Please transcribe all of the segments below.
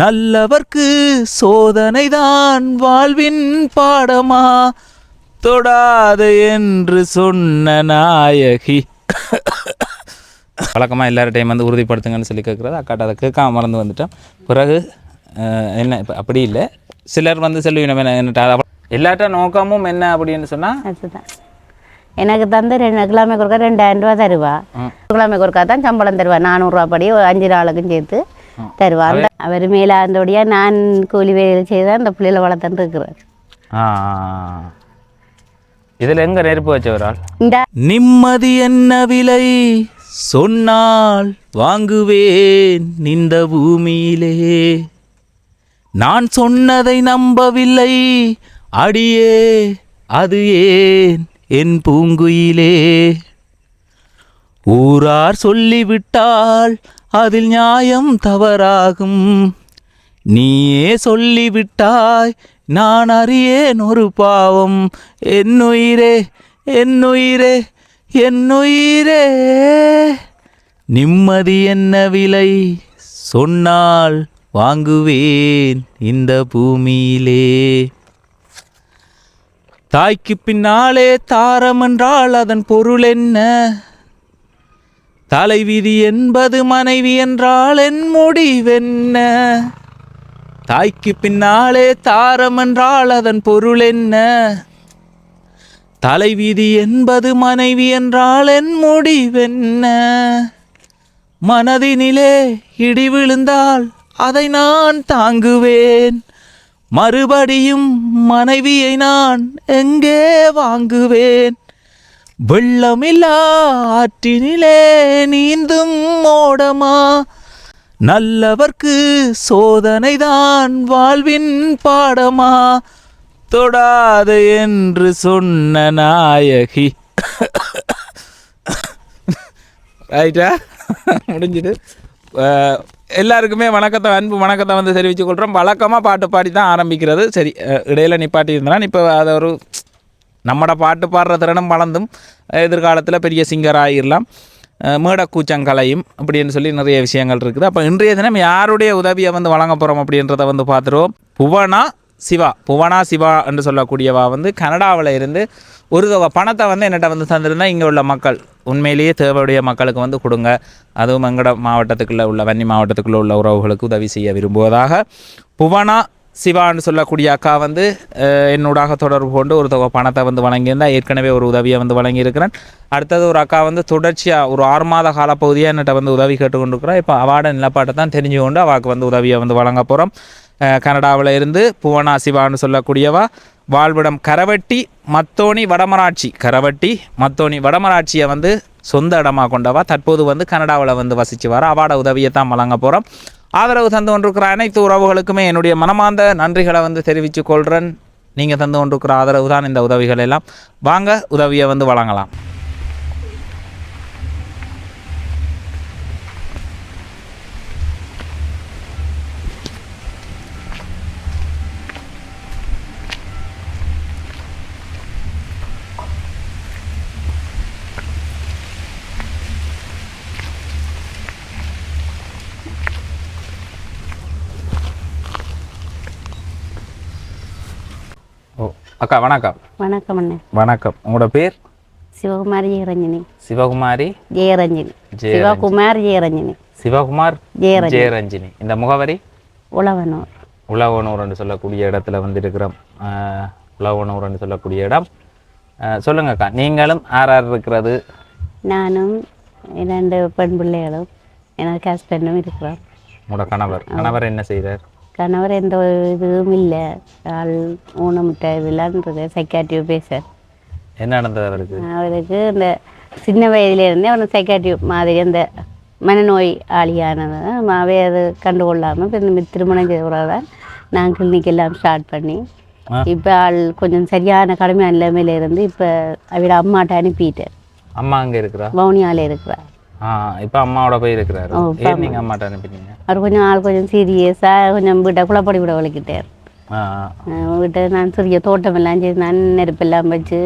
நல்லவர்க்கு சோதனைதான் வாழ்வின் பாடமா? தொடாது என்று சொன்ன நாயகி. வழக்கமாக எல்லார்டையும் வந்து உறுதிப்படுத்துங்கன்னு சொல்லி கேட்குறது அக்காட்ட அதை கேட்காம மறந்து வந்துட்டோம். பிறகு என்ன இப்போ அப்படி இல்லை. சிலர் வந்து செல்வினம் என்ன என்னட்டா எல்லாட்ட நோக்கமும் என்ன அப்படின்னு சொன்னால் அதுதான். எனக்கு தந்து ரெண்டு கிழமை கொடுக்க ரெண்டாயிரம் ரூபா தருவா. கிழமை கொடுக்கா தான் சம்பளம் தருவா. நானூறுரூவா படி ஒரு அஞ்சு நாளுக்கும் சேர்த்து. தருவா அந்த அவர் மேலாந்தோடியாக நான் கூலி வேலை செய்து அந்த பிள்ளைகளை வளர்த்துட்டு இருக்கிறார் இதில் எங்கே நெருப்பு வச்சவரால் இந்த நிம்மதி என்ன விலை? சொன்னால் வாங்குவேன் இந்த பூமியிலே. நான் சொன்னதை நம்பவில்லை. அடியே அது ஏன் என் பூங்குயிலே? ஊரார் சொல்லிவிட்டால் அதில் நியாயம் தவறாகும். நீயே சொல்லிவிட்டாய் நான் அறியேன் ஒரு பாவம். என்னுயிரே என்னுயிரே என்னுயிரே. நிம்மதி என்ன விலை? சொன்னால் வாங்குவேன் இந்த பூமியிலே. தாய்க்கு பின்னாலே தாரம் என்றால் அதன் பொருள் என்ன? தலைவிதி என்பது மனைவி என்றால் என் முடிவென்ன? தாய்க்கு பின்னாலே தாரம் என்றால் அதன் பொருள் என்ன? தலைவிதி என்பது மனைவி என்றால் என் முடிவென்ன? மனதினிலே இடி விழுந்தால் அதை நான் தாங்குவேன். மறுபடியும் மனைவியை நான் எங்கே வாங்குவேன்? வெள்ளமில்லா ஆற்றினிலே நீந்தும் ஓடமா நல்லவர்க்கு சோதனைதான் வாழ்வின் பாடமா? தொடாது என்று சொன்ன நாயகி. ரைட்டா முடிஞ்சுது. எல்லாருக்குமே வணக்கத்தை அன்பு வணக்கத்தை வந்து தெரிவித்துக் கொள்கிறோம் வழக்கமாக பாட்டு பாடி தான் ஆரம்பிக்கிறது. சரி இடையில நிப்பாட்டி இருந்தாலும் இப்போ அதை ஒரு நம்மட பாட்டு பாடுற திறனும் வளர்ந்தும் எதிர்காலத்தில் பெரிய சிங்கர் ஆகிடலாம் மேடக்கூச்சங்கலையும் அப்படின்னு சொல்லி நிறைய விஷயங்கள் இருக்குது. அப்போ இன்றைய தினம் யாருடைய உதவியை வந்து வழங்க போகிறோம் அப்படின்றத வந்து பார்த்துருவோம். புவனா சிவா புவனா சிவா என்று சொல்லக்கூடியவா வந்து கனடாவில் இருந்து ஒரு தொகை பணத்தை வந்து என்னட்ட வந்து தந்திருந்தால் இங்கே உள்ள மக்கள் உண்மையிலேயே தேவையுடைய மக்களுக்கு வந்து கொடுங்க. அதுவும் எங்கட மாவட்டத்துக்குள்ளே உள்ள வன்னி மாவட்டத்துக்குள்ளே உள்ள உறவுகளுக்கு உதவி செய்ய விரும்புவதாக புவனா சிவான்னு சொல்லக்கூடிய அக்கா வந்து என்னூடாக என்னோடாக தொடர்பு கொண்டு ஒரு தொகை பணத்தை வந்து வழங்கியிருந்தா ஏற்கனவே ஒரு உதவியை வந்து வழங்கியிருக்கிறேன். அடுத்தது ஒரு அக்கா வந்து தொடர்ச்சியாக ஒரு ஆறு மாத காலப்பகுதியாக என்னட்ட வந்து உதவி கேட்டுக்கொண்டிருக்கிறோம் இப்போ அவாட நிலப்பாட்டை தான் தெரிஞ்சு கொண்டு அவாக்கு வந்து உதவியை வந்து வழங்க போகிறோம் கனடாவில் இருந்து புவனா சிவான்னு சொல்லக்கூடியவா வாழ்விடம் கரவட்டி மத்தோணி வடமராட்சி. கரவட்டி மத்தோணி வடமராட்சியை வந்து சொந்த இடமாக கொண்டவா தற்போது வந்து கனடாவில் வந்து வசித்து வர அவாட உதவியை தான் வழங்க போகிறோம் ஆதரவு தந்து கொண்டிருக்கிற அனைத்து உறவுகளுக்குமே என்னுடைய மனமார்ந்த நன்றிகளை வந்து தெரிவித்துக் கொள்கிறேன் நீங்கள் தந்து கொண்டிருக்கிற ஆதரவு தான் இந்த உதவிகள் எல்லாம். வாங்க உதவியை வந்து வழங்கலாம். அக்கா வணக்கம். வணக்கம் அண்ணே. வணக்கம். உங்களோட பேர்? சிவகுமார் ஜெயரஞ்சனி. சிவகுமாரி? ஜெயரஞ்சனி. சிவகுமார் ஜெயரஞ்சனி. சிவகுமார் ஜெயரஞ்சனி. இந்த முகவரி? உழவனூர். உழவனூர் என்று சொல்லக்கூடிய இடத்துல வந்து இருக்கிறோம் ஆஹ், உழவனூர் என்று சொல்லக்கூடிய இடம். ஆஹ், சொல்லுங்கக்கா நீங்களும் ஆர் ஆர் இருக்கிறது? நானும் இரண்டு பெண் பிள்ளைகளும் எனக்கு ஹஸ்பண்டும் இருக்கிறோம். உங்களோட கணவர். கணவர் என்ன செய்தார்? கணவர் எந்த ஒரு இதுவும் இல்லை. ஆள் ஊனமுட்ட இதெல்லாம்ன்றது சைக்காட்டிவ் பேசர் என்ன நடந்தது அவருக்கு? அவருக்கு இந்த சின்ன வயதிலேருந்தே அவனுக்கு சைக்காட்டிவ் மாதிரி அந்த மனநோய் ஆளியானது அவை அது கண்டுகொள்ளாமல் இப்போ இந்த திருமணம் தான் நான் கிளினிக் எல்லாம் ஸ்டார்ட் பண்ணி. இப்போ ஆள் கொஞ்சம் சரியான கடுமையான நிலைமையில இருந்து இப்போ அவட அம்மாட்ட அனுப்பிட்டார். அம்மா அங்கே இருக்கிறா? வவுனியாவில் இருக்கிறார். இப்போ அம்மாவோட போய் இருக்கிறாரு ஏன் நீங்கள் அம்மாட்ட அனுப்பிட்டீங்க? அவர் கொஞ்சம் ஆள் கொஞ்சம் சீரியஸாக கொஞ்சம் வீட்டை குழப்படி விட வலிக்கிட்டார். வீட்டை நான் சிறிய தோட்டம் எல்லாம் செய்து நான் நெருப்பெல்லாம் வச்சு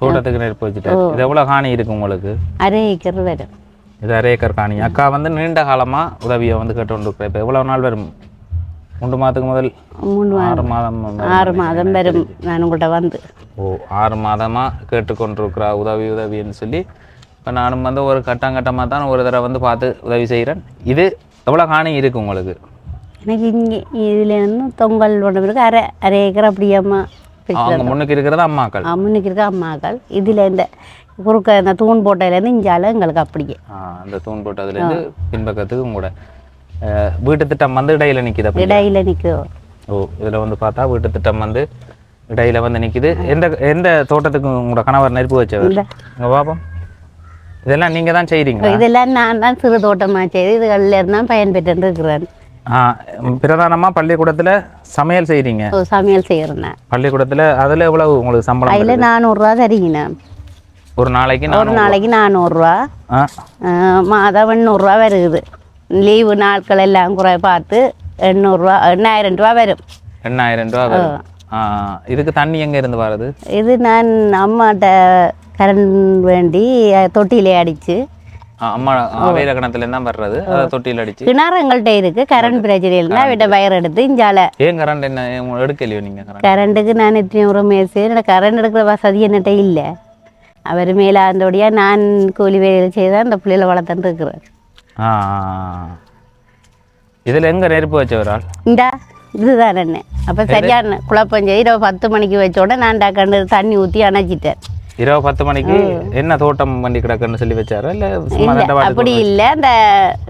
தோட்டத்துக்கு நெருப்பு வச்சுட்டாரு. இது எவ்வளோ காணி இருக்கு உங்களுக்கு? அரை ஏக்கர் வரும் இது அரை ஏக்கர் காணி. அக்கா வந்து நீண்ட காலமாக உதவியை வந்து கேட்டு கொண்டு இப்போ எவ்வளோ நாள் வரும்? மூன்று மாதத்துக்கு முதல்? மூணு ஆறு மாதம் ஆறு மாதம் வரும். நான் உங்கள்கிட்ட வந்து. ஓ ஆறு மாதமாக கேட்டுக்கொண்டிருக்கிறா உதவி உதவின்னு சொல்லி இப்போ நானும் வந்து ஒரு கட்டம் கட்டமாக தான் ஒரு தடவை வந்து பார்த்து உதவி செய்கிறேன் இது எவ்வளோ காணி இருக்கு உங்களுக்கு? எனக்கு இங்கே இதில் இருந்து தொங்கல் ஒன்று பிறகு அரை அரை ஏக்கர் அப்படியம்மா அவங்க முன்னுக்கு இருக்கிறது அம்மாக்கள்? முன்னுக்கு இருக்க அம்மாக்கள். இதில் இந்த குறுக்க இந்த தூண் போட்டதுலேருந்து இஞ்சால எங்களுக்கு அப்படியே. அந்த தூண் போட்டதுலேருந்து பின்பக்கத்துக்கும் கூட. வீட்டு திட்டம் வந்து இடையில நிற்கிது இடையில நிற்கும் ஓ இதில் வந்து பார்த்தா வீட்டு திட்டம் வந்து இடையில வந்து நிற்கிது எந்த எந்த தோட்டத்துக்கு உங்களோட கணவர் நெருப்பு வச்சவர்? இங்கே பாப்போம். இதெல்லாம் நீங்கள் தான் செய்கிறீங்களா இதெல்லாம் நான் தான் சிறு தோட்டமாக செய்து இதுகளில் இருந்தால் பயன்பெற்று இருக்கிறேன். ஆ பிரதானமாக பள்ளிக்கூடத்தில் சமையல் செய்கிறீங்க ஓ, சமையல் செய்கிறேன் பள்ளிக்கூடத்தில் அதில் எவ்வளவு உங்களுக்கு சம்பளம் அதில் நானூறுரூவா தரீங்கண்ணா ஒரு நாளைக்கு ஒரு நாளைக்கு நானூறுரூவா. மாதம் எண்ணூறுரூவா வருது. லீவு நாட்கள் எல்லாம் குறை பார்த்து எண்ணூறுரூவா எண்ணாயிரம் ரூபா வரும். எண்ணாயிரம் ரூபா வரும். இதுக்கு தண்ணி எங்கே இருந்து வர்றது? இது நான் அம்மாட்ட கரண்ட் வேண்டி அஹ், தொட்டியிலே அடித்து ஆ, அம்மா வேலை கிணத்துல தான் வர்றது. அதை தொட்டியில் அடிச்சு. கிணறு எங்கள்கிட்ட இருக்கு கரண்ட் பிரச்சனை இல்லைன்னா விட்ட வயர் எடுத்து இஞ்சால. ஏன் கரண்ட் என்ன ஏன் எடுக்கலையோ நீங்கள் கரண்ட் கரண்ட்டுக்கு நான் எத்தனை ஒரு மேசு என்னோட கரண்ட் எடுக்கிற வசதி என்னட்ட இல்லை. அவர் மேலே அந்தபடியாக நான் கூலி வேலையில் செய்து அந்த பிள்ளைகளை வளர்த்துட்டு இருக்கிறேன். இதில் எங்கே நெருப்பு வச்சவரால் இந்தா இதுதான் என்ன. அப்போ சரியான குழப்பம் செய்து பத்து மணிக்கு வச்ச உடனே நான் டக்கண்டு தண்ணி ஊற்றி அணைச்சிட்டேன். இரவு பத்து மணிக்கு என்ன தோட்டம் வண்டி கிடக்குன்னு சொல்லி வச்சாரா? இல்லை அப்படி இல்லை. அந்த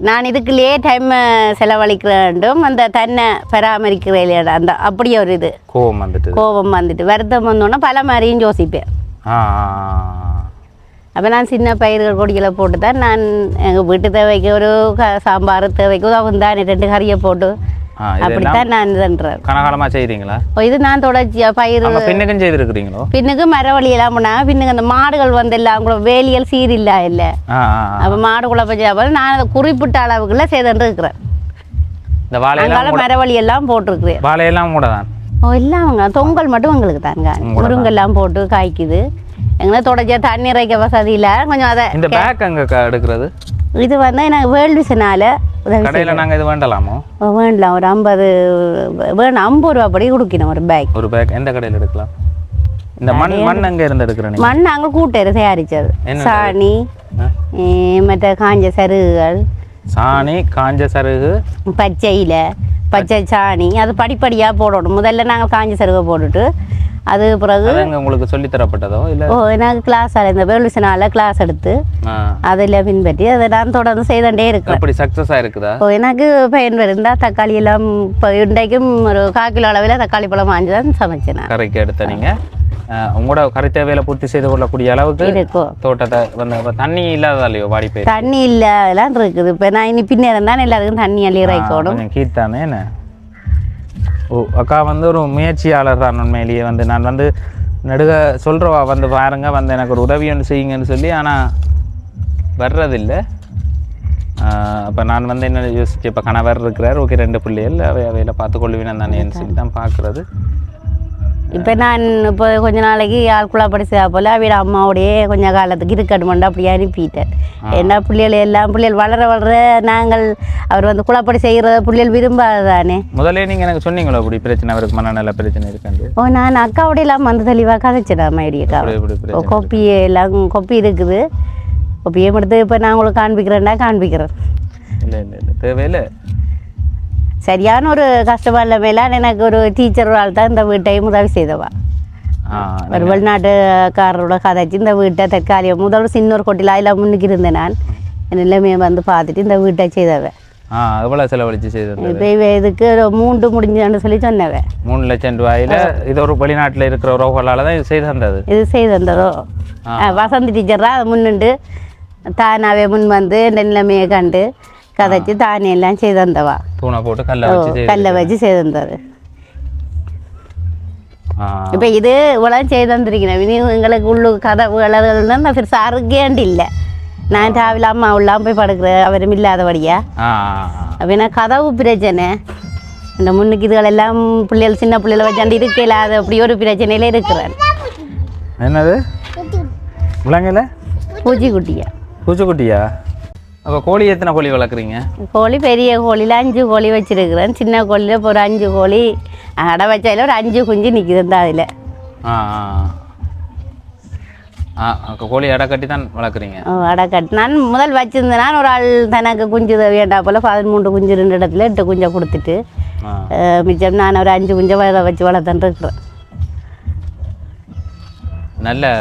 நான் இதுக்குள்ளேயே டைம் செலவழிக்க வேண்டும். அந்த தன்னை பராமரிக்கிற அந்த அப்படியே ஒரு இது. கோவம் வந்துட்டு கோபம் வந்துட்டு. வருத்தம் வந்தோன்னே பல மாதிரியும் யோசிப்பேன். அப்போ நான் சின்ன பயிர்கள் கொடிகளை போட்டு தான் நான் எங்கள் வீட்டு தேவைக்கு ஒரு சாம்பார் தேவைக்கு உதவும் தான் ரெண்டு கறியை போட்டு. அப்படித்தான் நான் இதுன்றேன் கனகாலமாக செய்கிறீங்களா இது நான் தொடர்ச்சியாக பயிர் பின்னுக்கும் செய்திருக்கிறீங்களோ? பின்னுக்கு மரவழி எல்லாம் பண்ணாங்க பின்னுக்கு அந்த மாடுகள் வந்து எல்லாம் கூட வேலியல் சீரில்லா இல்லை. அப்போ மாடு குழப்ப செய்யாமல் நான் அதை குறிப்பிட்ட அளவுக்குள்ள செய்துட்டு இருக்கிறேன். இந்த வாழையெல்லாம் மரவழி எல்லாம் போட்டிருக்கிறேன். வாழையெல்லாம் கூட தான்? ஓ அவங்க தொங்கல் மட்டும் உங்களுக்கு தாங்க. முருங்கெல்லாம் போட்டு காய்க்குது. எங்கன்னா தொடர்ச்சியாக தண்ணி இறைக்க வசதி இல்லை. கொஞ்சம் அதை இந்த பேக் அங்கே எடுக்கிறது? இது வந்து எனக்கு வேர்ல்டு விசனால உதவி கடையில் நாங்கள் இது வேண்டலாமோ? வேண்டலாம். ஒரு ஐம்பது வேணும் ஐம்பது ரூபா படி கொடுக்கணும் ஒரு பேக் ஒரு பேக் எந்த கடையில் எடுக்கலாம்? இந்த மண் மண் அங்கே இருந்து எடுக்கிற நீங்க? மண் நாங்கள் கூட்டேரு தயாரித்தது என்னது? சாணி மற்ற காஞ்ச சருகுகள். சாணி காஞ்ச சருகு. பச்சை இலை பச்சை சாணி அது படிப்படியாக போடணும். முதல்ல நாங்கள் காஞ்ச சருகை போட்டுட்டு அது பிறகு உங்களுக்கு சொல்லித் தரப்பட்டதோ இல்லை? ஓ எனக்கு கிளாஸ் இந்த வேலுசனால கிளாஸ் எடுத்து அதில் பின்பற்றி அதை நான் தொடர்ந்து செய்துட்டே இருக்கிறேன். அப்படி சக்ஸஸாக இருக்குதா ஓ எனக்கு பயன் வருந்தா தக்காளி எல்லாம் இப்போ இன்றைக்கும் ஒரு கால் கிலோ அளவில் தக்காளி பழம் வாங்கி தான் சமைச்சேன் கரைக்கு எடுத்த நீங்கள் உங்களோட கரை தேவையில பூர்த்தி செய்து கொள்ளக்கூடிய அளவுக்கு தோட்டத்தை வந்து தண்ணி இல்லாதாலையோ வாடி போய் தண்ணி இல்லாதெல்லாம் இருக்குது. இப்போ நான் இனி பின்னேரம் தான் எல்லாருக்கும் தண்ணி அள்ளி இறைக்கணும். கீழ்த்தானே என்ன? ஓ அக்கா வந்து ஒரு முயற்சியாளர் தான் உண்மையிலேயே வந்து. நான் வந்து நடுக சொல்கிறவா வந்து பாருங்க வந்து எனக்கு ஒரு உதவி ஒன்று செய்யுங்கன்னு சொல்லி ஆனால் வர்றதில்லை. அப்போ நான் வந்து என்ன யோசிச்சு இப்போ கணவர் இருக்கிறார் ஓகே ரெண்டு பிள்ளைகள் அவை அவையில் பார்த்து கொள்ளுவேன் தானேன்னு சொல்லி தான் பார்க்குறது. இப்போ நான் இப்போ கொஞ்ச நாளைக்கு ஆள்குள்ளா படிச்சா போல் அவட அம்மாவோடையே கொஞ்ச காலத்துக்கு இருக்கட்டுமெண்டு அப்படியே அனுப்பிட்டேன். ஏன்னா பிள்ளைகள் எல்லாம் பிள்ளைகள் வளர வளர நாங்கள் அவர் வந்து குளப்படி செய்கிறத பிள்ளைகள் விரும்பாதானே முதல்ல நீங்கள் எனக்கு சொன்னீங்களோ இப்படி பிரச்சனை அவருக்கு மனநல பிரச்சனை இருக்காண்டு ஓ நான் அக்காவோட எல்லாம் வந்து தெளிவாக ஓ பிரச்சனை கொப்பி எல்லாம் கொப்பி இருக்குது. கொப்பியை எடுத்து இப்போ நான் உங்களுக்கு காண்பிக்கிறேன்டா காண்பிக்கிறேன். இல்லை இல்லை இல்லை தேவையில்லை. சரியான ஒரு கஷ்டமா இல்லை மேலான எனக்கு ஒரு டீச்சர் ஆள் தான் இந்த வீட்டையும் உதவி செய்தவா ஒரு வெளிநாட்டுக்காரரோட கதைச்சு இந்த வீட்டை தற்காலிகம் முதல்ல சின்ன ஒரு கொட்டில் அதில் முன்னுக்கு இருந்தேன் நான் எல்லாமே வந்து பார்த்துட்டு இந்த வீட்டை செய்தவ ஆ எவ்வளோ செலவழிச்சு செய்தது இப்போ இதுக்கு மூன்று முடிஞ்சுன்னு சொல்லி சொன்னவ மூணு லட்சம் ரூபாயில இது ஒரு வெளிநாட்டில் இருக்கிற உறவுகளால் தான் இது செய்து தந்தது இது செய்து தந்ததோ வசந்தி டீச்சரா அது முன்னுண்டு தானாவே முன் வந்து இந்த நிலைமையை கண்டு கதைச்சு தானே எல்லாம் செய்து தந்தவா தூணை போட்டு கல்லை வச்சு செய்து கல்லை வச்சு செய்து தந்தது ஆ இப்போ இது இவ்வளோ செய்து தந்திருக்கிறேன் இனி எங்களுக்கு உள்ளு கதவு எழுதுகள் தான் பெருசு அருகேண்டு இல்லை நான் ராவில அம்மா உள்ளாம போய் படுக்கிறேன் அவரும் இல்லாதபடியா ஆ அப்போ என்ன கதவு பிரச்சனை இந்த முன்னுக்கு இதுகள் எல்லாம் பிள்ளைகள் சின்ன பிள்ளைகளை வச்சாண்டு இருக்க இல்லாத அப்படி ஒரு பிரச்சனையில இருக்கிறேன் என்னது விலங்குல பூச்சிக்குட்டியா பூச்சிக்குட்டியா அப்போ கோழி எத்தனை கோழி வளர்க்குறீங்க? கோழி பெரிய கோழியில் அஞ்சு கோழி வச்சிருக்கிறேன். சின்ன கோழியில் இப்போ ஒரு அஞ்சு கோழி. அடை வச்சால ஒரு அஞ்சு குஞ்சு நிற்கிது இந்த அதில். ஆ ஆ கோழி அடை கட்டி தான் வளர்க்குறீங்க அடை கட்டி நான் முதல் வச்சிருந்தேன். நான் ஒரு ஆள் தனக்கு குஞ்சு வேண்டா போல் பதிமூன்று குஞ்சு ரெண்டு இடத்துல எட்டு குஞ்சை கொடுத்துட்டு மிச்சம் நான் ஒரு அஞ்சு குஞ்சை வச்சு வளர்த்துட்டு இருக்கிறேன். நல்ல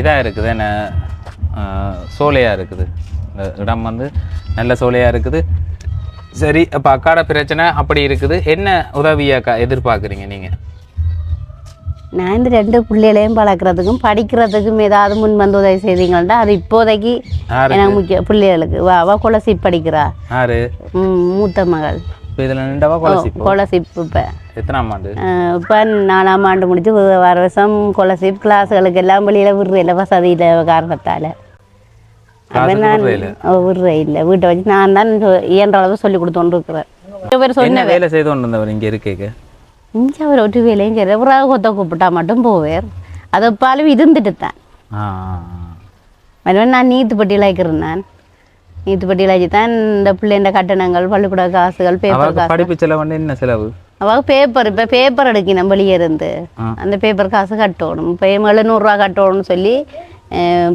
இதாக இருக்குது என்ன சோலையாக இருக்குது. இந்த இடம் வந்து நல்ல சோலையாக இருக்குது. சரி அப்போ அக்காட பிரச்சனை அப்படி இருக்குது. என்ன உதவி அக்கா எதிர்பார்க்குறீங்க நீங்கள் நான் இந்த ரெண்டு பிள்ளைகளையும் வளர்க்குறதுக்கும் படிக்கிறதுக்கும் ஏதாவது முன் வந்து உதவி செய்தீங்கன்னா அது இப்போதைக்கு? எனக்கு முக்கிய பிள்ளைகளுக்கு. வா அவ கொலசிப் படிக்கிறா. ம், மூத்த மகள். இப்போ கொலசிப்போ? கொலசிப் இப்போ. எத்தனாம் ஆண்டு? இப்போ நாலாம் ஆண்டு முடிச்சு வர வருஷம் கொலசிப் கிளாஸுகளுக்கு எல்லாம் வெளியில் விடுறதில்ல வசதியில் காரணத்தால். அப்போ நான் விடுறதில்ல? விடுற இல்லை வீட்டை வச்சு நான் தான் இயன்ற அளவு சொல்லி கொடுத்தோன்னு இருக்கிறேன் பேர் சொன்ன வேலை செய்து கொண்டு வந்தவர் இங்கே இருக்கேக்க? இங்கே அவர் ஒரு வேலையும் சரி அப்புறம் கொத்த கூப்பிட்டா மட்டும் போவார். அது பாலும் இருந்துட்டு தான் மறுபடியும் நான் நீத்துப்பட்டியில் இருக்கிறேன் நான். நீத்துப்பட்டியில் வச்சு தான் இந்த பிள்ளைண்ட கட்டணங்கள் பள்ளிக்கூட காசுகள் பேப்பர் காசு. படிப்பு செலவு என்ன செலவு? அவங்க பேப்பர் இப்போ பேப்பர் எடுக்கணும் வெளியே இருந்து. அந்த பேப்பர் காசு கட்டணும். இப்போ எழுநூறுவா கட்டணும்னு சொல்லி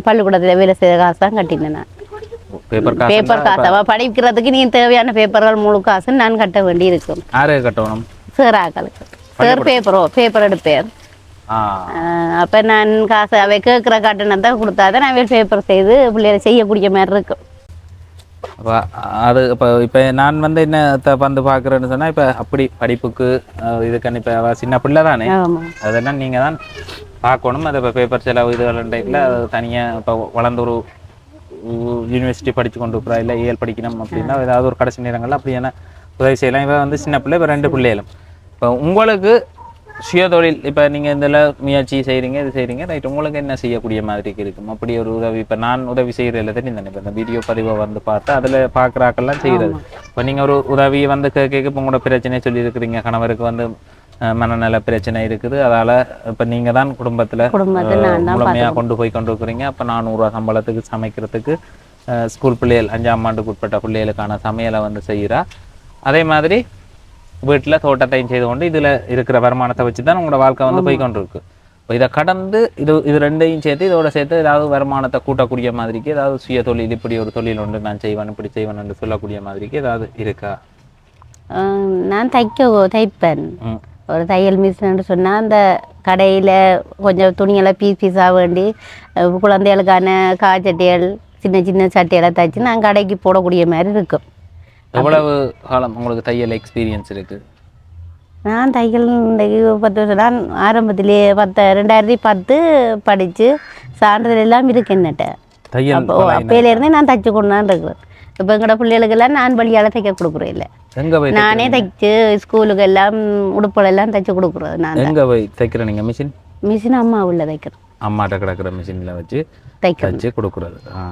பள்ளிக்கூடத்தில் வேலை செய்த காசு தான் கட்டினேன் நான் பேப்பர் காசு அவள் படிக்கிறதுக்கு நீ தேவையான பேப்பர்கள் முழு காசு நான் கட்ட வேண்டி இருக்கும் யாரு கட்டணும் சேராக்களுக்கு சேர் பேப்பரோ பேப்பர் எடுப்பேர் ஆ அப்போ நான் காசு அவை கேட்குற கட்டணத்தை கொடுத்தா தான் நான் பேப்பர் செய்து பிள்ளைகளை செய்யக்கூடிய மாதிரி இருக்கும் அப்ப அது இப்போ இப்போ நான் வந்து என்ன வந்து பார்க்குறேன்னு சொன்னால் இப்போ அப்படி படிப்புக்கு இதுக்கான இப்போ சின்ன பிள்ளை தானே அதெல்லாம் நீங்கள் தான் பார்க்கணும். அது இப்போ பேப்பர் செலவு இதுகள் டைப்பில் அது தனியாக இப்போ வளர்ந்த ஒரு யூனிவர்சிட்டி படித்து கொண்டு இருக்கிறா இல்லை ஏஎல் படிக்கணும் அப்படின்னா ஏதாவது ஒரு கடைசி நேரங்களில் அப்படியான உதவி செய்யலாம். இவன் வந்து சின்ன பிள்ளை இப்போ ரெண்டு பிள்ளைகளும். இப்போ உங்களுக்கு சுயதொழில் இப்போ நீங்கள் இதில் முயற்சி செய்கிறீங்க இது செய்கிறீங்க ரைட். உங்களுக்கு என்ன செய்யக்கூடிய மாதிரி இருக்கும் அப்படி ஒரு உதவி இப்போ நான் உதவி செய்கிறதில்ல தெரியும் தானே இப்போ இந்த வீடியோ பதிவை வந்து பார்த்து அதில் பார்க்குறாக்கெல்லாம் செய்கிறது இப்போ நீங்கள் ஒரு உதவி வந்து கேட்க இப்போ உங்களோட பிரச்சனையை சொல்லியிருக்கிறீங்க. கணவருக்கு வந்து மனநல பிரச்சனை இருக்குது. அதால் இப்போ நீங்கள் தான் குடும்பத்தில் முழுமையாக கொண்டு போய் கொண்டு இருக்கிறீங்க அப்போ நானூறுரூவா சம்பளத்துக்கு சமைக்கிறதுக்கு ஸ்கூல் பிள்ளைகள் அஞ்சாம் ஆண்டுக்கு உட்பட்ட பிள்ளைகளுக்கான சமையலை வந்து செய்கிறா அதே மாதிரி வீட்டில் தோட்டத்தையும் செய்து கொண்டு இதில் இருக்கிற வருமானத்தை வச்சு தான் உங்களோட வாழ்க்கை வந்து போய் கொண்டு இருக்கு இப்போ இதை கடந்து இது இது ரெண்டையும் சேர்த்து இதோட சேர்த்து ஏதாவது வருமானத்தை கூட்டக்கூடிய மாதிரிக்கு ஏதாவது சுய தொழில் இப்படி ஒரு தொழில் உண்டு நான் செய்வேன் இப்படி செய்வேன் என்று சொல்லக்கூடிய மாதிரிக்கு ஏதாவது இருக்கா? நான் தைக்க தைப்பேன். ஒரு தையல் மிஷின்னு சொன்னால் அந்த கடையில் கொஞ்சம் துணியெல்லாம் பீஸ் பீஸாக வேண்டி குழந்தைகளுக்கான காய்ச்சட்டிகள் சின்ன சின்ன சட்டியெல்லாம் தைச்சு நான் கடைக்கு போடக்கூடிய மாதிரி இருக்கும். எவ்வளவு காலம் உங்களுக்கு தையல் எக்ஸ்பீரியன்ஸ் இருக்குது நான் தையல் இன்றைக்கு பத்து வருஷம் நான் ஆரம்பத்திலேயே பத்து ரெண்டாயிரத்தி பத்து படித்து சான்றிதழ் எல்லாம் இருக்கு என்னட்ட அப்போ அப்பையிலேருந்தே நான் தைச்சு கொண்டு தான் இருக்கிறேன். இப்போ எங்களோட பிள்ளைகளுக்கெல்லாம் நான் வழியால் தைக்க கொடுக்குறேன் இல்லை. நானே தைச்சு ஸ்கூலுக்கு எல்லாம் உடுப்புகள் எல்லாம் தைச்சு கொடுக்குறது நான் எங்கே போய் தைக்கிற நீங்கள் மிஷின்? மிஷின் அம்மா உள்ள தைக்கிறேன். அம்மாட்ட கிடக்கிற மிஷினில் வச்சு தைக்கிறேன் வச்சு கொடுக்குறது. ஆ.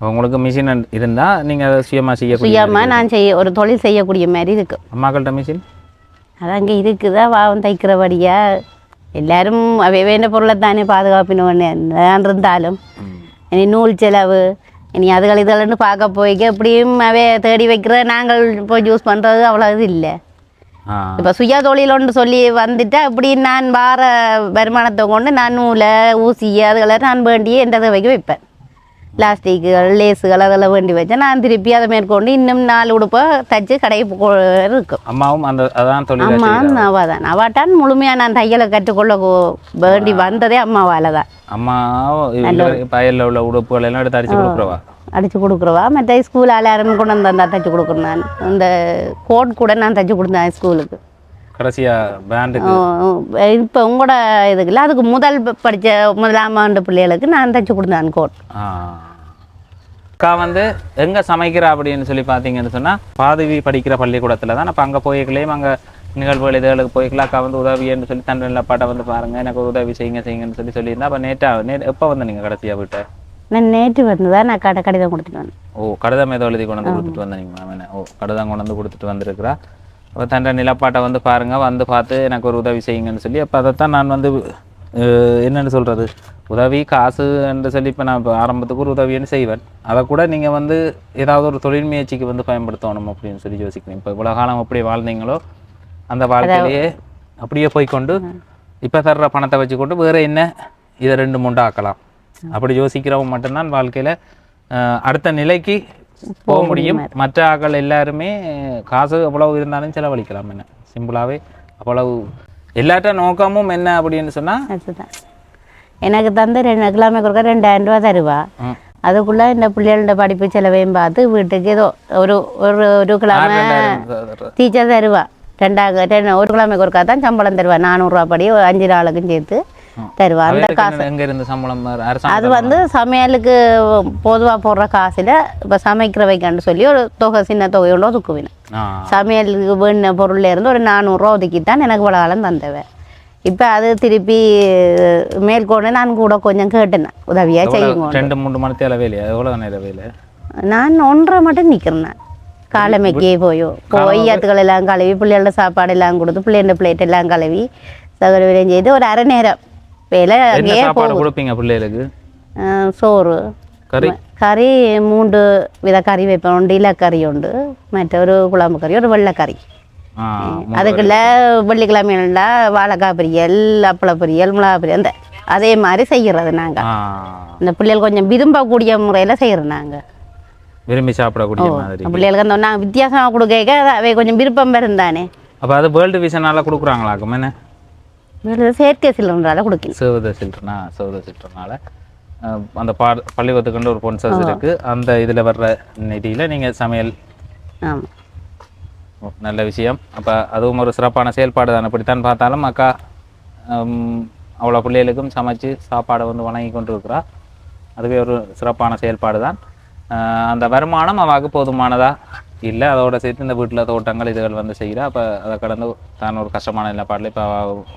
உங்களுக்கு மிஷின் இருந்தால் நீங்கள் சுயமாக செய்யக்கூடிய சுயமா நான் செய்ய ஒரு தொழில் செய்யக்கூடிய மாதிரி இருக்கு. அம்மாக்கள்கிட்ட மிஷின்? அது அங்கே இருக்குதா வாவம் தைக்கிறபடியா எல்லாரும் வேண்ட பொருளை தானே பாதுகாப்பினோன்னு இருந்தாலும். இனி நூல் செலவு இனி அதுகள் இதுகள்னு பார்க்க போய்க்க எப்படியும் அவை தேடி வைக்கிற நாங்கள் போய் யூஸ் பண்ணுறது அவ்வளோ இது இல்லை. இப்போ சுய தொழில் ஒன்று சொல்லி வந்துட்டா இப்படி நான் வார வருமானத்தை கொண்டு நான் நூலை ஊசி அதுகளை நான் வேண்டி எந்த தேவைக்கு வைப்பேன். பிளாஸ்டிக்குகள் லேஸுகள் அதெல்லாம் வேண்டி வச்சேன் நான் திருப்பி அதை மேற்கொண்டு இன்னும் நாலு உடுப்பை தைச்சு போ- இருக்கும் அம்மாவும் அந்த அதான் தொழில் அம்மா அம்மாவா தான் அவாட்டான் முழுமையாக நான் தையலை கற்றுக்கொள்ள வேண்டி வந்ததே அம்மாவால் தான் அம்மா பயலில் உள்ள உடுப்புகள் எல்லாம் எடுத்து அடிச்சு கொடுக்குறவா அடித்து கொடுக்குறவா மற்ற ஸ்கூல் அலாரம் கொண்டு வந்தா தைச்சு கொடுக்குறேன் நான் இந்த கோட் கூட நான் தைச்சு கொடுத்தேன் ஸ்கூலுக்கு கடைசியாக பேண்டுக்கு இப்போ உங்களோட இதுக்குல அதுக்கு முதல் படித்த முதலாம் ஆண்டு பிள்ளைகளுக்கு நான் தைச்சு கொடுத்தேன் கோட். அக்கா வந்து எங்கே சமைக்கிறா அப்படின்னு சொல்லி பார்த்தீங்கன்னு சொன்னால் பாதவி படிக்கிற பள்ளிக்கூடத்தில் தான். அப்போ அங்கே போய்க்கலையும் அங்கே நிகழ்வுகள் இதுகளுக்கு போய்க்கலாம் அக்கா வந்து உதவின்னு சொல்லி தண்டனில் பாட்டை வந்து பாருங்கள் எனக்கு ஒரு உதவி செய்யுங்க செய்யுங்கன்னு சொல்லி சொல்லியிருந்தா. அப்போ நேற்றா நே எப்போ வந்து நீங்கள் கடைசியாக விட்ட? நான் நேற்று வந்து தான் நான் கடை கடிதம் கொடுத்துட்டு வந்தேன். ஓ கடிதம் ஏதோ எழுதி கொண்டு வந்து கொடுத்துட்டு மேம் என்ன? ஓ கடிதம் கொண்டு வந்து கொடுத்துட்டு வந்திருக்கிறா. அப்போ தண்ட நிலப்பாட்டை வந்து பாருங்க வந்து பார்த்து எனக்கு ஒரு உதவி செய்யுங்கன்னு சொல்லி அப்போ அதைத்தான் நான் வந்து என்னன்னு சொல்கிறது உதவி காசு என்று சொல்லி இப்போ நான் இப்போ ஆரம்பத்துக்கு ஒரு உதவின்னு செய்வேன். அதை கூட நீங்கள் வந்து ஏதாவது ஒரு தொழில் முயற்சிக்கு வந்து பயன்படுத்தணும் அப்படின்னு சொல்லி யோசிக்கிறேன். இப்போ இவ்வளோ காலம் எப்படி வாழ்ந்தீங்களோ அந்த வாழ்க்கையிலேயே அப்படியே போய்க்கொண்டு இப்போ தர்ற பணத்தை வச்சுக்கொண்டு வேறு என்ன இதை ரெண்டு மூண்டு ஆக்கலாம். அப்படி யோசிக்கிறவங்க மட்டும்தான் வாழ்க்கையில் அடுத்த நிலைக்கு போக முடியும். மற்ற ஆட்கள் எல்லாருமே காசு எவ்வளவு இருந்தாலும் செலவழிக்கலாம் என்ன? சிம்பிளாகவே அவ்வளவு. எல்லாட்ட நோக்கமும் என்ன அப்படின்னு சொன்னால் அதுதான். எனக்கு தந்து ரெண்டு கிலோமே கொடுக்க ரெண்டாயிரம் ரூபா தருவா. அதுக்குள்ள இந்த பிள்ளைகளோட படிப்பு செலவையும் பார்த்து வீட்டுக்கு ஏதோ ஒரு ஒரு ஒரு கிழமை டீச்சர் தருவா. ரெண்டாக ரெண்டு ஒரு கிழமை கொடுக்கா தான் சம்பளம் தருவா. நானூறுரூவா படி அஞ்சு நாளுக்கும் சேர்த்து தருவா அந்த காசு. அது வந்து சமையலுக்கு பொதுவாக போடுற காசில் இப்போ சமைக்கிறவைக்கான்னு சொல்லி ஒரு தொகை சின்ன தொகையோட ஒதுக்குவேன் ஆ. சமையலுக்கு வேண்டிய பொருள்ல இருந்து ஒரு நானூறுரூவா ஒதுக்கித்தான் எனக்கு இவ்வளோ காலம் தந்தவன் இப்போ அது திருப்பி மேற்கொண்டு நான் கூட கொஞ்சம் கேட்டேன் உதவியாக செய்யுங்க ரெண்டு மூணு மணி தேவை வேலையா எவ்வளோ நேரம் வேலை? நான் ஒன்றரை மட்டும் நிற்கிறேன் நான். காலமைக்கே போயோ. போய் எல்லாம் கழுவி பிள்ளைகளோட சாப்பாடு எல்லாம் கொடுத்து பிள்ளைகளோட பிளேட் எல்லாம் கழுவி சகோதரியம் செய்து ஒரு அரை நேரம் வேலை என்ன அங்கேயே சாப்பாடு கொடுப்பீங்க பிள்ளைகளுக்கு? சோறு. கறி? கறி மூன்று வித கறி வைப்பேன் உண்டு இலக்கறி உண்டு மற்றொரு குழம்பு கறி ஒரு வெள்ளைக்கறி அதுக்குள்ள வெள்ளிக்கிழமையில வாழைக்காய் பொரியல் அப்பள பொரியல் மிளகா பொரியல் அந்த அதே மாதிரி செய்கிறது நாங்கள் இந்த பிள்ளைகள் கொஞ்சம் விரும்பக்கூடிய முறையில் செய்கிறோம் நாங்கள் விரும்பி சாப்பிடக்கூடிய மாதிரி. பிள்ளைகளுக்கு அந்த நாங்கள் வித்தியாசமாக கொடுக்க அவை கொஞ்சம் விருப்பம் இருந்தானே அப்போ அது வேர்ல்டு விஷனால கொடுக்குறாங்களாக்கும் என்ன? செயற்கை சிலிண்டரால் கொடுக்கணும். சிவத சில்ட்ரனா சிவத சில்ட்ரனால அந்த பா பள்ளிக்கூடத்துக்கு ஒரு பொன்சஸ் இருக்கு. அந்த இதில் வர்ற நிதியில் நீங்கள் சமையல் நல்ல விஷயம். அப்போ அதுவும் ஒரு சிறப்பான செயல்பாடு தான். இப்படித்தான் பார்த்தாலும் அக்கா அவ்வளோ பிள்ளைகளுக்கும் சமைச்சு சாப்பாடை வந்து வழங்கி கொண்டு இருக்கிறா அதுவே ஒரு சிறப்பான செயல்பாடு தான். அந்த வருமானம் அவாக்கு போதுமானதா? இல்லை அதோட சேர்த்து இந்த வீட்டில் தோட்டங்கள் இதுகள் வந்து செய்கிறா அப்போ அதை கடந்து தான் ஒரு கஷ்டமான நிலப்பாடில் இப்போ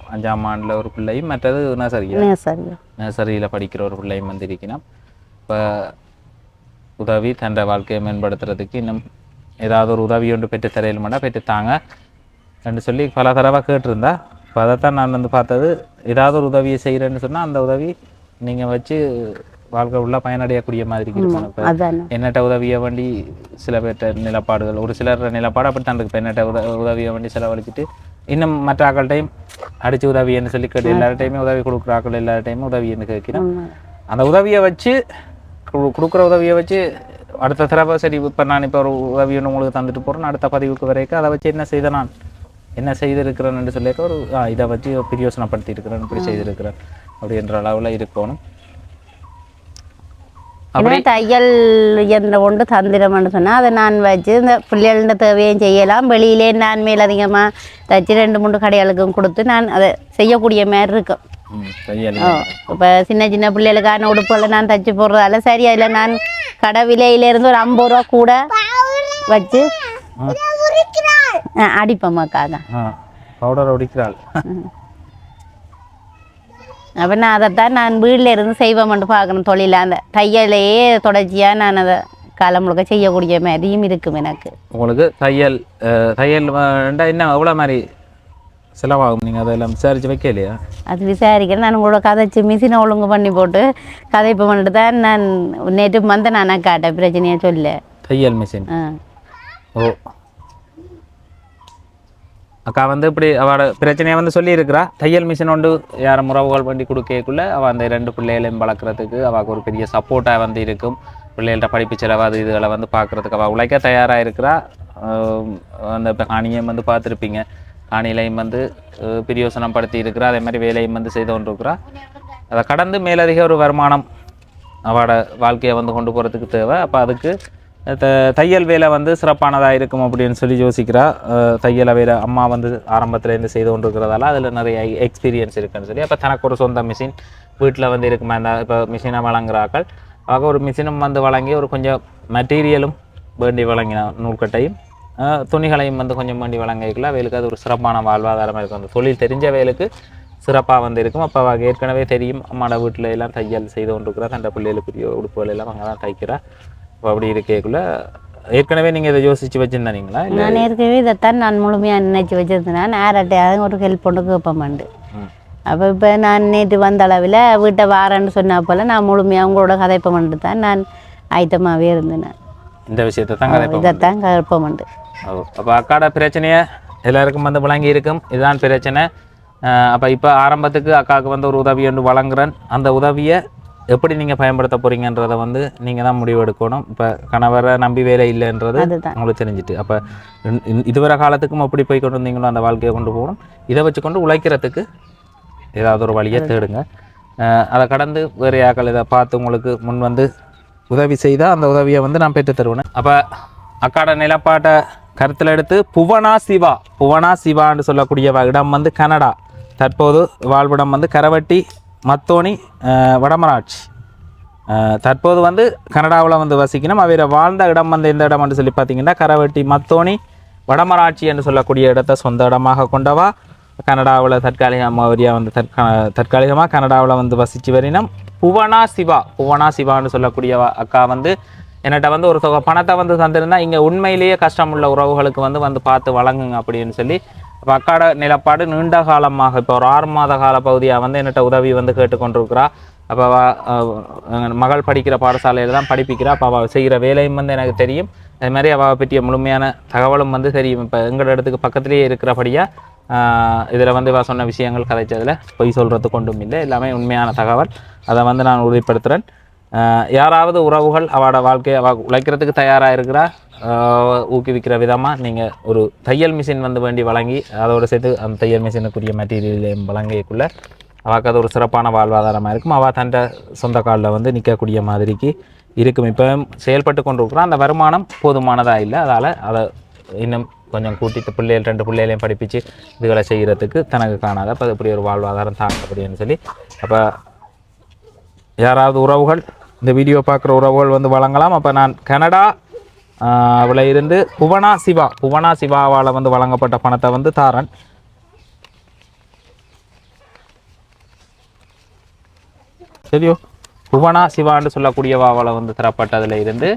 அஞ்சாம் ஆண்டில் ஒரு பிள்ளையும் மற்றது நர்சரியா சரி நர்சரியில் படிக்கிற ஒரு பிள்ளையும் வந்து இருக்கணும் இப்போ உதவி தன்ற வாழ்க்கையை மேம்படுத்துறதுக்கு இன்னும் ஏதாவது ஒரு உதவி ஒன்று பெற்று தரையிலுமாண்டா பெற்று தாங்க. என்று சொல்லி பல தடவை கேட்டிருந்தா. இப்போ அதைத்தான் நான் வந்து பார்த்தது ஏதாவது ஒரு உதவியை செய்கிறேன்னு சொன்னால் அந்த உதவி நீங்கள் வச்சு வாழ்க்கை உள்ள பயனடையக்கூடிய மாதிரி இப்போ. அதானே. எண்ணற்ற உதவியை வேண்டி சில பேர்ட்ட நிலப்பாடுகள் ஒரு சிலர் நிலப்பாடு அப்படித்தான் இருக்கு. இப்போ எண்ணற்ற உத உதவியை வேண்டி செலவழிச்சிட்டு இன்னும் மற்ற ஆக்கள்கிட்டையும் அடிச்சு உதவின்னு சொல்லி கேட்டு எல்லார்ட்டையுமே உதவி கொடுக்குற ஆக்கள் எல்லார்ட்டையுமே உதவின்னு கேட்கிறேன் அந்த உதவியை வச்சு கொடுக்குற உதவியை வச்சு அடுத்த தடவை சரி இப்போ நான் இப்போ ஒரு உதவி ஒன்று உங்களுக்கு தந்துட்டு போகிறேன் அடுத்த பதிவுக்கு வரைக்கும் அதை வச்சு என்ன செய்த நான்? என்ன செய்திருக்கிறேன்னு சொல்லியிருக்க ஒரு இதை வச்சு பிரயோசனப்படுத்தி இருக்கிறேன் இப்படி செய்திருக்கிறேன். அப்படின்ற அளவில் இருக்கணும். ஏன்னா தையல் இயந்திரம் கொண்டு தந்திரம்னு சொன்னால் அதை நான் வச்சு இந்த பிள்ளைகளோட தேவையும் செய்யலாம். வெளியிலே நான் மேல் அதிகமாக தைச்சு ரெண்டு மூணு கடைகளுக்கும் கொடுத்து நான் அதை செய்யக்கூடிய மாதிரி இருக்கும். இப்போ சின்ன சின்ன பிள்ளைகளுக்கான உடுப்புகளை நான் தைச்சு போடுறதால சரி அதில் நான் கடை விலையிலேருந்து ஒரு ஐம்பது ரூபா கூட வச்சு ஆ. பவுடர் ஒடிக்கிறாள் அப்போ நான் அதைத்தான் நான் வீட்டில் இருந்து செய்வோம்னு பார்க்கணும் தொழில. அந்த தையலையே தொடர்ச்சியாக நான் அதை காலம் முழுக்க செய்யக்கூடிய மாதிரியும் இருக்கும் எனக்கு. உங்களுக்கு தையல் தையல் என்ன எவ்வளோ மாதிரி செலவாகும்? நீங்கள் அதெல்லாம் விசாரிச்சு வைக்கலையா? அது விசாரிக்கிறேன் நான் உங்களோட கதைச்சு மிஷினை ஒழுங்கு பண்ணி போட்டு கதைப்பு பண்ணிட்டு தான் நான் நேற்று வந்த நான் காட்டேன் பிரச்சனையை சொல்ல. தையல் மிஷின் ஆ. ஓ. அக்கா வந்து இப்படி அவட பிரச்சனையை வந்து சொல்லியிருக்கிறா. தையல் மிஷின் ஒன்று யாரும் உறவுகள் பண்ணி கொடுக்கக்குள்ள அவள் அந்த ரெண்டு பிள்ளைகளையும் வளர்க்குறதுக்கு அவளுக்கு ஒரு பெரிய சப்போர்ட்டாக வந்து இருக்கும். பிள்ளைகள்கிட்ட படிப்பு செலவு அது இதுகளை வந்து பார்க்குறதுக்கு அவள் உழைக்க தயாராக இருக்கிறா. அந்த இப்போ காணியையும் வந்து பார்த்துருப்பீங்க. காணியிலையும் வந்து பிரியோசனம் படுத்தி இருக்கிறா அதே மாதிரி வேலையும் வந்து செய்து கொண்டிருக்கிறா. அதை கடந்து மேலதிக ஒரு வருமானம் அவட வாழ்க்கையை வந்து கொண்டு போகிறதுக்கு தேவை. அப்போ அதுக்கு தையல் வேலை வந்து சிறப்பானதாக இருக்கும் அப்படின்னு சொல்லி யோசிக்கிறா. தையலை வேலை அம்மா வந்து ஆரம்பத்துலேருந்து செய்து கொண்டு இருக்கிறதால அதில் நிறைய எக்ஸ்பீரியன்ஸ் இருக்குன்னு சொல்லி. அப்போ தனக்கு ஒரு சொந்த மிஷின் வீட்டில் வந்து இருக்குமா இந்த இப்போ மிஷினை வழங்குறாக்கள் ஆக ஒரு மிஷினும் வந்து வழங்கி ஒரு கொஞ்சம் மெட்டீரியலும் வேண்டி வழங்கின நூல்கட்டையும் துணிகளையும் வந்து கொஞ்சம் வேண்டி வழங்கிக்கல வேலுக்கு அது ஒரு சிறப்பான வாழ்வாதாரமாக இருக்கும். அந்த தொழில் தெரிஞ்ச வேலுக்கு சிறப்பாக வந்து இருக்கும். அப்போ அவள் ஏற்கனவே தெரியும் அம்மாட வீட்டில் எல்லாம் தையல் செய்து கொண்டிருக்கிறா தண்டை பிள்ளைகளுக்குரிய உடுப்புகள் எல்லாம் அங்கே தான் தைக்கிறா. அப்படி இருக்கக்குள்ள ஏற்கனவே நீங்கள் இதை யோசித்து வச்சுருந்தீங்களா இல்லை நான் ஏற்கனவே இதைத்தான் நான் முழுமையாக நினைச்சு வச்சிருந்தேன். நான் யார்கிட்டையாவது ஒரு ஹெல்ப் பண்ணு கேட்பேன் மாண்டு அப்போ இப்போ நான் நேற்று வந்த அளவில் வீட்டை வாரேன்னு சொன்ன போல் நான் முழுமையாக உங்களோட கதைப்பை பண்ணிட்டு தான் நான் ஆயத்தமாகவே இருந்தேன். இந்த விஷயத்தை தான் கதை இதைத்தான் கற்பமண்டு அப்போ அக்காட பிரச்சனையை எல்லாருக்கும் வந்து விளங்கி இருக்கும். இதுதான் பிரச்சனை. அப்போ இப்போ ஆரம்பத்துக்கு அக்காவுக்கு வந்து ஒரு உதவி ஒன்று வழங்குறேன். அந்த உதவியை எப்படி நீங்கள் பயன்படுத்த போறீங்கன்றதை வந்து நீங்கள் தான் முடிவு எடுக்கணும் இப்போ கணவரை நம்பி வேலை இல்லைன்றது. உங்களுக்கு தெரிஞ்சுட்டு. அப்போ இதுவரை காலத்துக்கும் எப்படி போய் கொண்டு வந்தீங்களோ அந்த வாழ்க்கையை கொண்டு போகணும். இதை வச்சுக்கொண்டு உழைக்கிறதுக்கு ஏதாவது ஒரு வழியை தேடுங்க. அதை கடந்து வேறு யாக்கள் இதை பார்த்து உங்களுக்கு முன் வந்து உதவி செய்தால் அந்த உதவியை வந்து நான் பெற்று தருவேன். அப்போ அக்காட நிலப்பாட்டை கருத்தில் எடுத்து புவனா சிவா புவனா சிவான்னு சொல்லக்கூடிய இடம் வந்து கனடா. தற்போது வாழ்விடம் வந்து கரவட்டி மத்தோனி வடமராட்சி. தற்போது வந்து கனடாவில் வந்து வசிக்கணும். அவர் வாழ்ந்த இடம் வந்து எந்த இடம்னு சொல்லி பார்த்தீங்கன்னா கரவெட்டி மத்தோனி வடமராட்சி என்று சொல்லக்கூடிய இடத்தை சொந்த இடமாக கொண்டவா? கனடாவில் தற்காலிகமாக வந்து தற்கா தற்காலிகமாக கனடாவில் வந்து வசித்து வரினம் புவனா சிவா புவனா சிவான்னு சொல்லக்கூடிய அக்கா வந்து என்னட்ட வந்து ஒரு தொகை பணத்தை வந்து தந்திருந்தா இங்கே உண்மையிலேயே கஷ்டமுள்ள உறவுகளுக்கு வந்து வந்து பார்த்து வழங்குங்க அப்படின்னு சொல்லி அப்போ அக்காட நிலப்பாடு நீண்ட காலமாக இப்போ ஒரு ஆறு மாத கால பகுதியாக வந்து என்னட்ட உதவி வந்து கேட்டுக்கொண்டிருக்கிறா. அப்போ மகள் படிக்கிற பாடசாலையில் தான் படிப்பிக்கிறா. அப்போ அவள் செய்கிற வேலையும் வந்து எனக்கு தெரியும். அது மாதிரி அவளை பற்றிய முழுமையான தகவலும் வந்து தெரியும். இப்போ எங்களோட இடத்துக்கு பக்கத்துலேயே இருக்கிறபடியாக இதில் வந்து இவ சொன்ன விஷயங்கள் கதைச்சதில் பொய் சொல்கிறது கொண்டும் இல்லை. எல்லாமே உண்மையான தகவல். அதை வந்து நான் உறுதிப்படுத்துகிறேன் யாராவது உறவுகள் அவளோட வாழ்க்கையை அவ உழைக்கிறதுக்கு தயாராக இருக்கிறா? ஊக்குவிக்கிற விதமாக நீங்கள் ஒரு தையல் மிஷின் வந்து வேண்டி வழங்கி அதோடு சேர்த்து அந்த தையல் மிஷினுக்குரிய மெட்டீரியலையும் வழங்கியக்குள்ள அவாக்கு அது ஒரு சிறப்பான வாழ்வாதாரமாக இருக்கும். அவள் தன்ட சொந்த காலில் வந்து நிற்கக்கூடிய மாதிரிக்கு இருக்கும். இப்போ செயல்பட்டு கொண்டிருக்கிறோம் அந்த வருமானம் போதுமானதாக இல்லை. அதால் அதை இன்னும் கொஞ்சம் கூட்டிட்டு பிள்ளைகள் ரெண்டு பிள்ளைகளையும் படிப்பிச்சு இதுகளை செய்கிறதுக்கு தனக்கு காணாத அப்போ இப்படி ஒரு வாழ்வாதாரம் தாங்க அப்படின்னு சொல்லி அப்போ யாராவது உறவுகள் இந்த வீடியோ பார்க்குற உறவுகள் வந்து வழங்கலாம். அப்போ நான் கனடா அவளை இருந்து புவனா சிவா புவனா சிவாவால் வந்து வழங்கப்பட்ட பணத்தை வந்து தாரன். சரியோ? புவனா சிவான்னு சொல்லக்கூடியவாவால் வந்து தரப்பட்டதில் இருந்து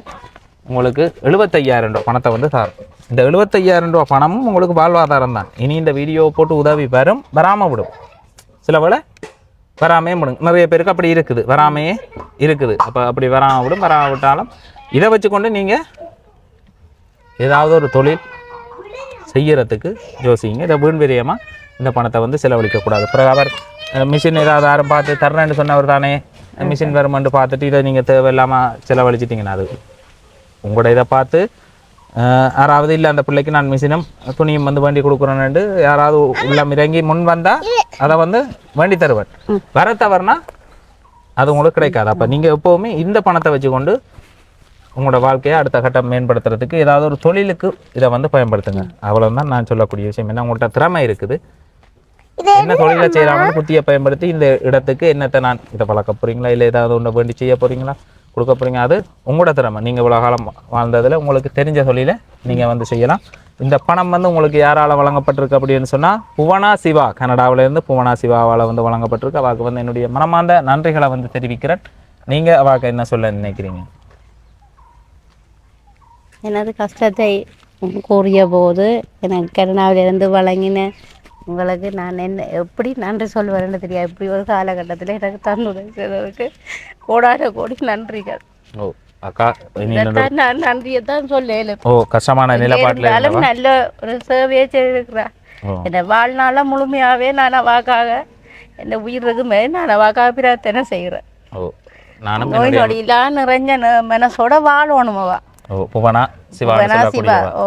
உங்களுக்கு எழுபத்தையாயிரம் ரூபா பணத்தை வந்து தாரும் இந்த எழுபத்தையாயிரம் ரூபா பணமும் உங்களுக்கு வாழ்வாதாரம் தான். இனி இந்த வீடியோ போட்டு உதவி வரும் வராமல் விடும். சில வேலை வராமே முடுங்க. நிறைய பேருக்கு அப்படி இருக்குது. வராமையே இருக்குது. அப்போ அப்படி வராமல் விடும் வராவிட்டாலும் இதை வச்சுக்கொண்டு நீங்கள் ஏதாவது ஒரு தொழில் செய்யறதுக்கு யோசிங்க. இதை வீண் விரியமாக இந்த பணத்தை வந்து செலவழிக்கக்கூடாது பிறகு அவர் மிஷின் ஏதாவது யாரும் பார்த்து தர்றேன்னு சொன்னவர் தானே மிஷின் வருமென்று பார்த்துட்டு இதை நீங்கள் தேவையில்லாமல் செலவழிச்சிட்டிங்கன்னா அது உங்களோட இதை பார்த்து யாராவது இல்லை அந்த பிள்ளைக்கு நான் மிஷினும் துணியும் வந்து வேண்டி கொடுக்குறேன்னு யாராவது உள்ளம் இறங்கி முன் வந்தால் அதை வந்து வேண்டி தருவேன் வர தவறுனா அது உங்களுக்கு கிடைக்காது. அப்போ நீங்கள் எப்போவுமே இந்த பணத்தை வச்சுக்கொண்டு உங்களோட வாழ்க்கையை அடுத்த கட்டம் மேம்படுத்துறதுக்கு ஏதாவது ஒரு தொழிலுக்கு இதை வந்து பயன்படுத்துங்க. அவ்வளவுதான் நான் சொல்லக்கூடிய விஷயம். என்ன உங்கள்கிட்ட திறமை இருக்குது. என்ன தொழிலை செய்யலாம்னு புத்தியை பயன்படுத்தி இந்த இடத்துக்கு என்னத்தை நான் இதை வளர்க்க போறீங்களா? இல்லை ஏதாவது ஒன்று வேண்டி செய்ய போறீங்களா? கொடுக்க போறீங்க அது உங்களோட திறமை. நீங்கள் இவ்வளோ காலம் வாழ்ந்ததில் உங்களுக்கு தெரிஞ்ச தொழிலை நீங்கள் வந்து செய்யலாம். இந்த பணம் வந்து உங்களுக்கு யாரால் வழங்கப்பட்டிருக்கு அப்படின்னு சொன்னால் புவனா சிவா கனடாவிலேருந்து புவனா சிவாவால் வந்து வழங்கப்பட்டிருக்கு. அவாக்கு வந்து என்னுடைய மனமார்ந்த நன்றிகளை வந்து தெரிவிக்கிறேன். நீங்கள் அவாக்கு என்ன சொல்ல நினைக்கிறீங்க? எனது கஷ்டத்தை கூறிய போது எனக்கு கருணாவிலிருந்து வழங்கின உங்களுக்கு நான் என்ன எப்படி நன்றி சொல்வேன்னு தெரியாது. இப்படி ஒரு காலகட்டத்தில் எனக்கு தன்னுடன் செய்ததுக்கு கோடான கோடி நன்றிகள். ஓ அக்கா நான் நன்றியை தான் சொல்லல ஓ கஷ்டமான நிலப்பாட்டில் நல்ல ஒரு சேவையை செய்திருக்கிறேன் என்னை வாழ்நாள முழுமையாகவே நான் அவாக்காக என் உயிர் இருக்குமே நான் அவாக்காக பிரார்த்தனை செய்கிறேன். ஓ நானும் நோய் நொடியெல்லாம் நிறைஞ்ச மனசோட வாழணும் அவ. ஓ புவனா சொல்லக்கூடிய சிவா, ஓ.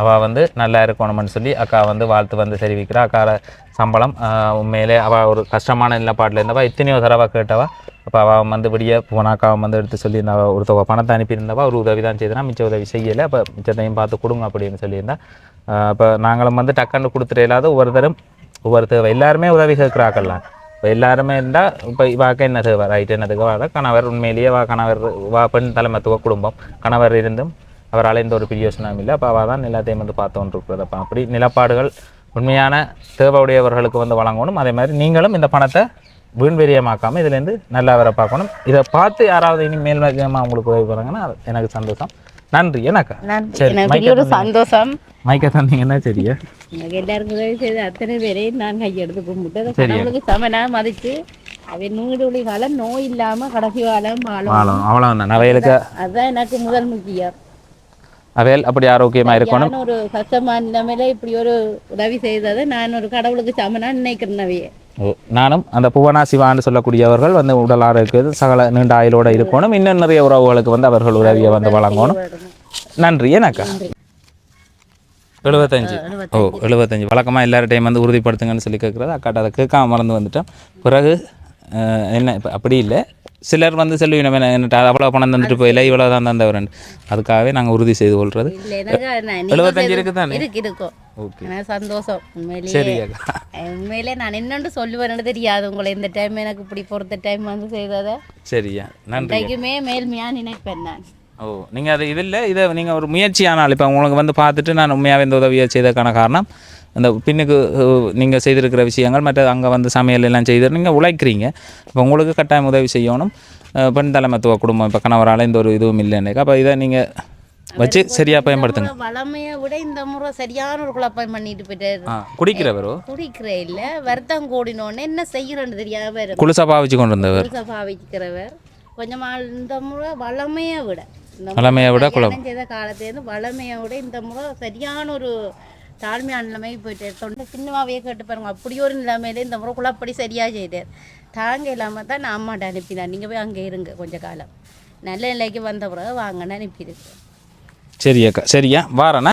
அவள் வந்து நல்லா இருக்கணும்னு சொல்லி அக்கா வந்து வாழ்த்து வந்து தெரிவிக்கிறா. அக்கால சம்பளம் உண்மையிலே அவள் ஒரு கஷ்டமான நிலப்பாட்டில் இருந்தவா. இத்தனையோ தடவை கேட்டவா. அப்போ அவள் வந்து விடிய புவனாக்காவை வந்து எடுத்து சொல்லி நான் ஒரு தொகை பணத்தை அனுப்பியிருந்தவா ஒரு உதவி தான் செய்தனா மிச்ச உதவி செய்யலை. அப்போ மிச்சத்தையும் பார்த்து கொடுங்க அப்படின்னு சொல்லியிருந்தா. அப்போ நாங்களும் வந்து டக்குன்னு கொடுத்துட்டு இல்லாத ஒவ்வொருத்தரும் ஒவ்வொரு தேவை. எல்லாருமே உதவி கேட்குறாக்கல்லாம் இப்போ எல்லாருமே இருந்தால் இப்போ வாக்க என்ன தேவை? ரைட் என்னதுக்கு? வாழ கணவர் உண்மையிலேயே வா கணவர் வா பெண் தலைமத்துவ குடும்பம். கணவர் இருந்தும் அவரால் எந்த ஒரு பிரியோசனமும் இல்லை. அப்போ அவள் தான் எல்லாத்தையும் வந்து பார்த்து இருக்கிறது அப்போ அப்படி நிலப்பாடுகள் உண்மையான தேவையுடையவர்களுக்கு வந்து வழங்கணும். அதே மாதிரி நீங்களும் இந்த பணத்தை வீண் விரயமாக்காமல் இதுலேருந்து நல்லா வர பார்க்கணும். இதை பார்த்து யாராவது இனி மேல் உங்களுக்கு உதவி பண்ணாங்கன்னா எனக்கு சந்தோஷம். நன்றி எனக்கா நன்றி. சரி, ஒரு சந்தோஷம். மைக்க தந்தீங்கன்னா சரியா எல்லாருக்கும் உதவி செய்த அத்தனை பேரையும் நான் கையெடுத்து கும்பிட்டு கடவுளுக்கு சமனா மதித்து அவன் நூறு காலம் நோய் இல்லாம கடைசி காலம் வாழும். அவ்வளோதான் அவைகளுக்கு அதுதான் எனக்கு முதல் முக்கியம். அவையல் அப்படி ஆரோக்கியமா இருக்கணும். நான் ஒரு கஷ்டமான நிலைமையில இப்படி ஒரு உதவி செய்ததை நான் ஒரு கடவுளுக்கு சமனா நினைக்கிறேன் அவையே ஓ, நானும் அந்த புவனா சிவான்னு சொல்லக்கூடியவர்கள் வந்து உடல் ஆரோக்கியம் சகல நீண்ட ஆயுளோட இருக்கணும். இன்னும் நிறைய உறவுகளுக்கு வந்து அவர்கள் உதவியை வந்து வழங்கணும். நன்றி ஏனாக்கா எழுபத்தஞ்சு ஓ எழுபத்தஞ்சு வழக்கமாக எல்லார்ட்டையும் வந்து உறுதிப்படுத்துங்கன்னு சொல்லி கேட்குறது. அக்காட்ட அதை கேட்காம மறந்து வந்துட்டோம். பிறகு என்ன இப்போ அப்படி இல்லை. சிலர் வந்து செல்வினம் என்கிட்ட அவ்வளோ பணம் தந்துட்டு போயில இவ்வளோ தான் தந்தவரன் அதுக்காகவே நாங்கள் உறுதி செய்து கொள்வது. எழுபத்தஞ்சு இருக்கு தானே இருக்கு இருக்கும். எனக்கு சந்தோஷம் உண்மையிலேயே. உண்மையிலே நான் என்னன்னு சொல்லுவேன்னு தெரியாது உங்களை. இந்த டைம் எனக்கு இப்படி பொறுத்த டைம் வந்து செய்ததை. சரியா நன்றி இன்றைக்குமே மேல்மையா நினைப்பேன் நான். ஓ நீங்கள் அது இது இல்லை இதை நீங்கள் ஒரு முயற்சி ஆனால் இப்போ உங்களுக்கு வந்து பார்த்துட்டு நான் உண்மையாகவே இந்த உதவியை செய்ததுக்கான காரணம் அந்த பின்னுக்கு நீங்கள் செய்திருக்கிற விஷயங்கள் மற்ற அங்கே வந்து சமையல் எல்லாம் செய்து நீங்கள் உழைக்கிறீங்க. இப்போ உங்களுக்கு கட்டாயம் உதவி செய்யணும். பெண் தலைமத்துவ குடும்பம் இப்போ கணவரால் இந்த ஒரு இதுவும் இல்லைன்னு. அப்போ இதை நீங்கள் வச்சு சரியாக பயன்படுத்துங்க. வளமையை விட இந்த முறை சரியான ஒரு குழப்பம் பண்ணிட்டு போயிட்டாரு. குடிக்கிறவரோ குடிக்கிற இல்ல வருத்தம் கூடினோடனே என்ன செய்யறேன்னு தெரியாம குளிசா பாவிச்சு கொண்டு வந்தவர். புதுசா பாவிக்கிறவர். கொஞ்சமா இந்த முறை வளமையை விட. வளமையை விட கல்யாணம் செய்த காலத்துலேருந்து வளமையை விட இந்த முறை சரியான ஒரு தாழ்மையான நிலைமை போயிட்டு தொண்டை சின்னமாகவே கேட்டு பாருங்க அப்படி ஒரு நிலைமையில இந்த முறை குழப்படி சரியா செய்தார். தாங்க இல்லாமல் தான் நான் அம்மாட்ட அனுப்பினார் நீங்கள் போய் அங்கே இருங்க கொஞ்ச காலம். நல்ல நிலைக்கு வந்த பிறகு வாங்கன்னு அனுப்பியிருக்கு சரி அக்கா சரியா? வாரண்ணா